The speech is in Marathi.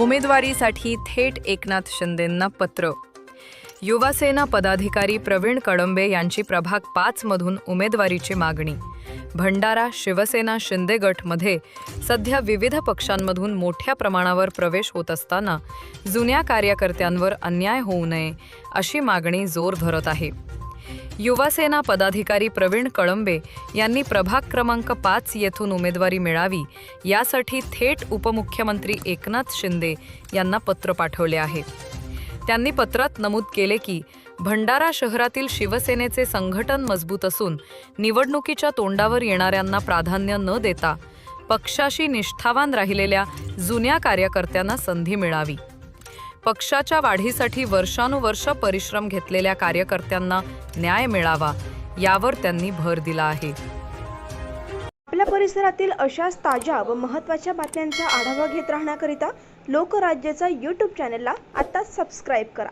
उमेदवारीसाठी थेट एकनाथ शिंदेंना पत्र. युवासेना पदाधिकारी प्रवीण कळंबे यांची प्रभाग पाचमधून उमेदवारीची मागणी. भंडारा शिवसेना शिंदे गटमध्ये सध्या विविध पक्षांमधून मोठ्या प्रमाणावर प्रवेश होत असताना जुन्या कार्यकर्त्यांवर अन्याय होऊ नये अशी मागणी जोर धरत आहे. युवासेना पदाधिकारी प्रवीण कळंबे यांनी प्रभाग क्रमांक पाच येथून उमेदवारी मिळावी यासाठी थेट उपमुख्यमंत्री एकनाथ शिंदे यांना पत्र पाठवले आहे. त्यांनी पत्रात नमूद केले की भंडारा शहरातील शिवसेनेचे संघटन मजबूत असून निवडणुकीच्या तोंडावर येणाऱ्यांना प्राधान्य न देता पक्षाशी निष्ठावान राहिलेल्या जुन्या कार्यकर्त्यांना संधी मिळावी. पक्षाच्या वाढीसाठी वर्षानुवर्ष परिश्रम घेतलेल्या कार्यकर्त्यांना न्याय मिळावा यावर त्यांनी भर दिला आहे. आपल्या परिसरातील अशाच ताज्या व महत्त्वाच्या बातम्यांचा आढावा घेत राहण्याकरिता लोकराज्याचा यूट्यूब चॅनलला आत्ताच सबस्क्राईब करा.